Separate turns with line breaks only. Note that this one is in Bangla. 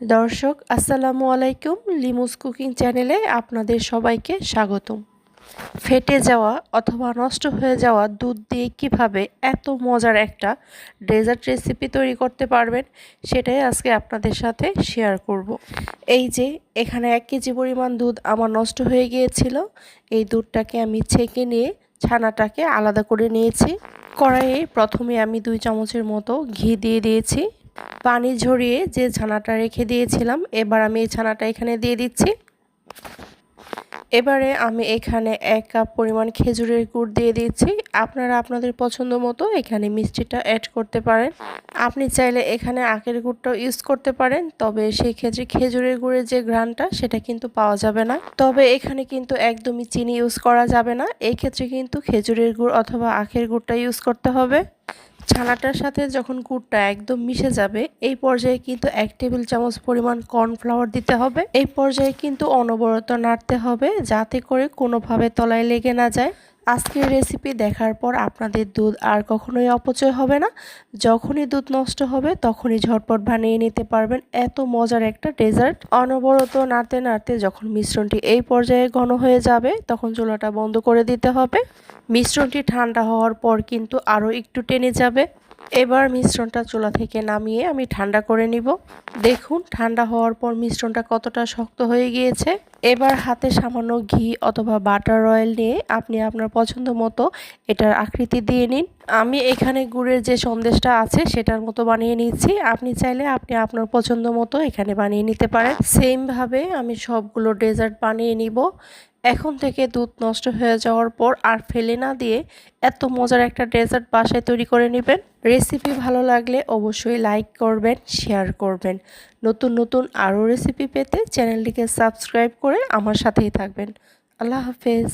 দর্শক, আসসালামু আলাইকুম লিমুস কুকিং চ্যানেলে আপনাদের সবাইকে স্বাগতম। ফেটে যাওয়া অথবা নষ্ট হয়ে যাওয়া দুধ দিয়ে কীভাবে এত মজার একটা ডেজার্ট রেসিপি তৈরি করতে পারবেন, সেটাই আজকে আপনাদের সাথে শেয়ার করব। এই যে, এখানে এক কেজি পরিমাণ দুধ আমার নষ্ট হয়ে গিয়েছিল। এই দুধটাকে আমি ছেঁকে নিয়ে ছানাটাকে আলাদা করে নিয়েছি। কড়াইয়ে প্রথমে আমি দুই চামচের মতো ঘি দিয়ে দিয়েছি। পানি ঝরিয়ে যে ছানাটা রেখে দিয়েছিলাম, এবার আমি এই ছানাটা এখানে দিয়ে দিচ্ছি। এবারে আমি এখানে এক কাপ পরিমাণ খেজুরের গুড় দিয়ে দিচ্ছি। আপনারা আপনাদের পছন্দ মতো এখানে মিষ্টিটা অ্যাড করতে পারেন। আপনি চাইলে এখানে আখের গুড়টাও ইউজ করতে পারেন, তবে সেই ক্ষেত্রে খেজুরের গুড়ের যে গ্রানটা সেটা কিন্তু পাওয়া যাবে না। তবে এখানে কিন্তু একদমই চিনি ইউজ করা যাবে না। এই ক্ষেত্রে কিন্তু খেজুরের গুড় অথবা আখের গুড়টা ইউজ করতে হবে। ছানাটার সাথে যখন গুড়টা একদম মিশে যাবে, এই পর্যায়ে কিন্তু এক টেবিল চামচ পরিমাণ কর্নফ্লাওয়ার দিতে হবে। এই পর্যায়ে কিন্তু অনবরত নাড়তে হবে যাতে করে কোনোভাবে তলায় লেগে না যায়। আজকের রেসিপি দেখার পর আপনাদের দুধ আর কখনোই অপচয় হবে না। যখনই দুধ নষ্ট হবে, তখনই ঝটপট বানিয়ে নিতে পারবেন। এত মজার একটা ডেজার্ট অনবরত নাড়তে নাড়তে যখন মিশ্রণটি এই পর্যায়ে ঘন হয়ে যাবে, তখন চুলাটা বন্ধ করে দিতে হবে। মিশ্রণটি ঠান্ডা হওয়ার পর কিন্তু আরও একটু টেনে যাবে। এবার মিশ্রণটা চুলা থেকে নামিয়ে আমি ঠান্ডা করে নিব। দেখুন, ঠান্ডা হওয়ার পর মিশ্রণটা কতটা শক্ত হয়ে গিয়েছে। এবার হাতে সামান্য ঘি অথবা বাটার অয়েল নিয়ে আপনি আপনার পছন্দ মতো এটার আকৃতি দিয়ে নিন। আমি এখানে গুড়ের যে সন্দেশটা আছে সেটার মতো বানিয়ে নিচ্ছি। আপনি চাইলে আপনি আপনার পছন্দ মতো এখানে বানিয়ে নিতে পারেন। সেমভাবে আমি সবগুলো ডেজার্ট বানিয়ে নিব। এখন থেকে দুধ নষ্ট হয়ে যাওয়ার পর আর ফেলে না দিয়ে এত মজার একটা ডেজার্ট বাসায় তৈরি করে নেবেন। রেসিপি ভালো লাগলে অবশ্যই লাইক করবেন শেয়ার করবেন। নতুন নতুন আরও রেসিপি পেতে চ্যানেলটিকে সাবস্ক্রাইব করে আমার সাথেই থাকবেন। আল্লাহ হাফেজ।